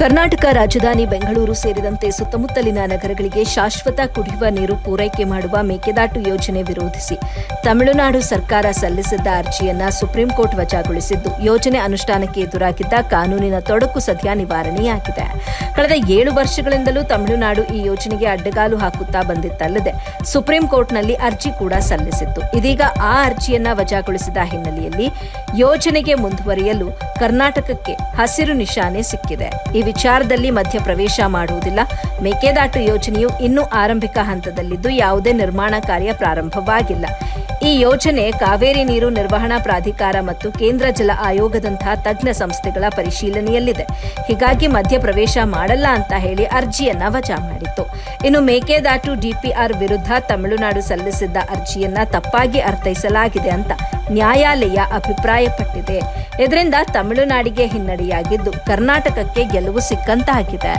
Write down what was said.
ಕರ್ನಾಟಕ, ರಾಜಧಾನಿ ಬೆಂಗಳೂರು ಸೇರಿದಂತೆ ಸುತ್ತಮುತ್ತಲಿನ ನಗರಗಳಿಗೆ ಶಾಶ್ವತ ಕುಡಿಯುವ ನೀರು ಪೂರೈಕೆ ಮಾಡುವ ಮೇಕೆದಾಟು ಯೋಜನೆ ವಿರೋಧಿಸಿ ತಮಿಳುನಾಡು ಸರ್ಕಾರ ಸಲ್ಲಿಸಿದ್ದ ಅರ್ಜಿಯನ್ನ ಸುಪ್ರೀಂ ಕೋರ್ಟ್ ವಜಾಗೊಳಿಸಿದ್ದು, ಯೋಜನೆ ಅನುಷ್ಠಾನಕ್ಕೆ ಎದುರಾಗಿದ್ದ ಕಾನೂನಿನ ತೊಡಕು ಸದ್ಯ ನಿವಾರಣೆಯಾಗಿದೆ. ಕಳೆದ ಏಳು ವರ್ಷಗಳಿಂದಲೂ ತಮಿಳುನಾಡು ಈ ಯೋಜನೆಗೆ ಅಡ್ಡಗಾಲು ಹಾಕುತ್ತಾ ಬಂದಿತ್ತಲ್ಲದೆ ಸುಪ್ರೀಂ ಕೋರ್ಟ್ನಲ್ಲಿ ಅರ್ಜಿ ಕೂಡ ಸಲ್ಲಿಸಿತ್ತು. ಇದೀಗ ಆ ಅರ್ಜಿಯನ್ನ ವಜಾಗೊಳಿಸಿದ ಹಿನ್ನೆಲೆಯಲ್ಲಿ ಯೋಜನೆಗೆ ಮುಂದುವರಿಯಲು ಕರ್ನಾಟಕಕ್ಕೆ ಹಸಿರು ನಿಶಾನೆ ಸಿಕ್ಕಿದೆ. ವಿಚಾರದಲ್ಲಿ ಮಧ್ಯಪ್ರವೇಶ ಮಾಡುವುದಿಲ್ಲ. ಮೇಕೆದಾಟು ಯೋಜನೆಯು ಇನ್ನೂ ಆರಂಭಿಕ ಹಂತದಲ್ಲಿದ್ದು ಯಾವುದೇ ನಿರ್ಮಾಣ ಕಾರ್ಯ ಪ್ರಾರಂಭವಾಗಿಲ್ಲ. ಈ ಯೋಜನೆ ಕಾವೇರಿ ನೀರು ನಿರ್ವಹಣಾ ಪ್ರಾಧಿಕಾರ ಮತ್ತು ಕೇಂದ್ರ ಜಲ ಆಯೋಗದಂತಹ ತಜ್ಞ ಸಂಸ್ಥೆಗಳ ಪರಿಶೀಲನೆಯಲ್ಲಿದೆ. ಹೀಗಾಗಿ ಮಧ್ಯಪ್ರವೇಶ ಮಾಡಲ್ಲ ಅಂತ ಹೇಳಿ ಅರ್ಜಿಯನ್ನ ವಜಾ ಮಾಡಿತ್ತು. ಇನ್ನು ಮೇಕೆದಾಟು ಡಿಪಿಆರ್ ವಿರುದ್ಧ ತಮಿಳುನಾಡು ಸಲ್ಲಿಸಿದ್ದ ಅರ್ಜಿಯನ್ನ ತಪ್ಪಾಗಿ ಅರ್ಥೈಸಲಾಗಿದೆ ಅಂತ ನ್ಯಾಯಾಲಯ ಅಭಿಪ್ರಾಯಪಟ್ಟಿದೆ. ಇದರಿಂದ ತಮಿಳುನಾಡಿಗೆ ಹಿನ್ನಡೆಯಾಗಿದ್ದು ಕರ್ನಾಟಕಕ್ಕೆ ಗೆಲುವು ಸಿಕ್ಕಂತಾಗಿದೆ.